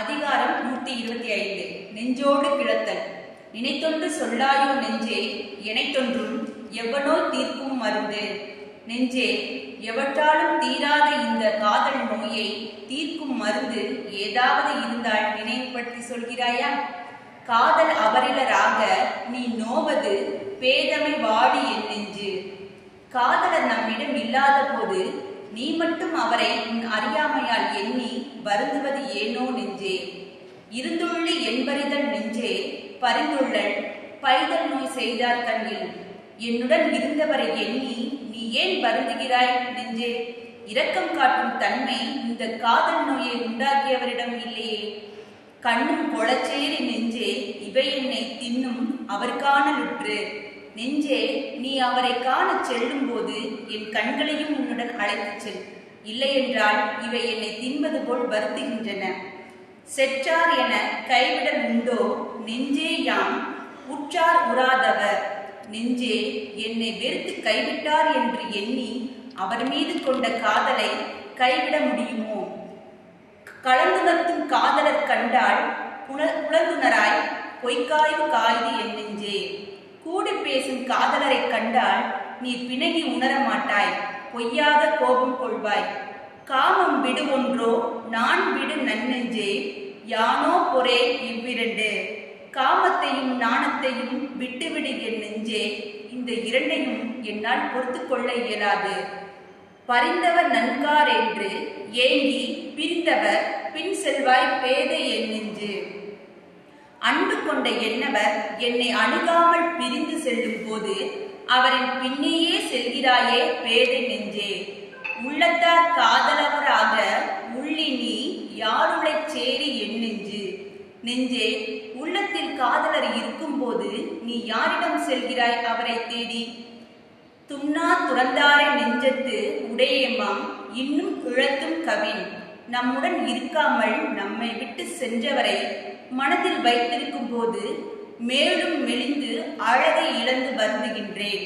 அதிகாரம் நூத்தி இருபத்தி ஐந்து. நெஞ்சோடு கிளத்தல். நினைத்தொன்று சொல்லாயோ நெஞ்சே எனைத்தொன்றும் எவ்வளோ தீர்க்கும் மருந்து. நெஞ்சே எவற்றாலும் தீராத இந்த காதல் நோயை தீர்க்கும் மருந்து ஏதாவது இருந்தால் நினைவுபடுத்தி சொல்கிறாயா? காதல் அபரிலராக நீ நோவது பேதமை வாடி என் நெஞ்சு. காதலர் நம்மிடம் இல்லாத போது நீ மட்டும் அவரை உன் அறியாமல் வருந்துவது ஏனோ நெஞ்சே? இருந்துள்ளி என்பறிதல் நெஞ்சே பரிந்துள்ளல் பைதல் நோய் செய்தார் கண்ணில். என்னுடன் இருந்தவரை எண்ணி நீ ஏன் வருந்துகிறாய் நெஞ்சே? இரக்கம் காட்டும் தன்மை இந்த காதல் நோயை உண்டாக்கியவரிடம் இல்லையே. கண்ணும் கொளச்சேரி நெஞ்சே இவை என்னை தின்னும் அவர் காணலுற்று. நெஞ்சே நீ அவரை காணச் செல்லும் போது என் கண்களையும் உன்னுடன் அழைத்துச் செல். இல்லையென்றால் இவை என்னை தின்பது போல் வருத்துகின்றன. செற்றார் என கைவிடல் உண்டோ? நெஞ்சே யாம். உற்றார் உறாதவர். நெஞ்சே என்னை வெறுத்து கைவிட்டார் என்று எண்ணி அவர் மீது கொண்ட காதலை கைவிட முடியுமோ? கலந்துணர்த்தும் காதலர் கண்டால் புன புலந்துணராய் பொய்க்காய்வு காய்து என் நெஞ்சே. கூடி பேசும் காதலரை கண்டால் நீ பிணகி உணர மாட்டாய் பொய்யாத கோபம் கொள்வாய். காமம் விடு ஒன்றோ நான் விடு நன்னெஞ்சே யானோ பொரே இவ்விரண்டு. காமத்தையும் நாணத்தையும் விட்டுவிடு என் நெஞ்சே இந்த இரண்டையும் என்னால் பொறுத்து கொள்ள இயலாது. பறிந்தவர் நன்கார் என்று ஏங்கி பிரிந்தவர் பின் செல்வாய் பேதை என் நெஞ்சு. அன்பு கொண்ட என்னவர் என்னை அணுகாமல் பிரிந்து செல்லும் போது அவரின் பின்னேயே செல்கிறாயே பேதை நெஞ்சே. உள்ளத்தார் காதலவராக உள்ளி நீ யாருடை சேரி என் நெஞ்சு. நெஞ்சே உள்ளத்தில் காதலர் இருக்கும்போது நீ யாரிடம் செல்கிறாய் அவரை தேடி? துண்ணா துறந்தாரை நெஞ்சத்து உடையேமாம் இன்னும் இழத்தும் கவின். நம்முடன் இருக்காமல் நம்மை விட்டு சென்றவரை மனதில் வைத்திருக்கும் போது மேலும் மெலிந்து அழகை இழந்து வருந்துகின்றேன்.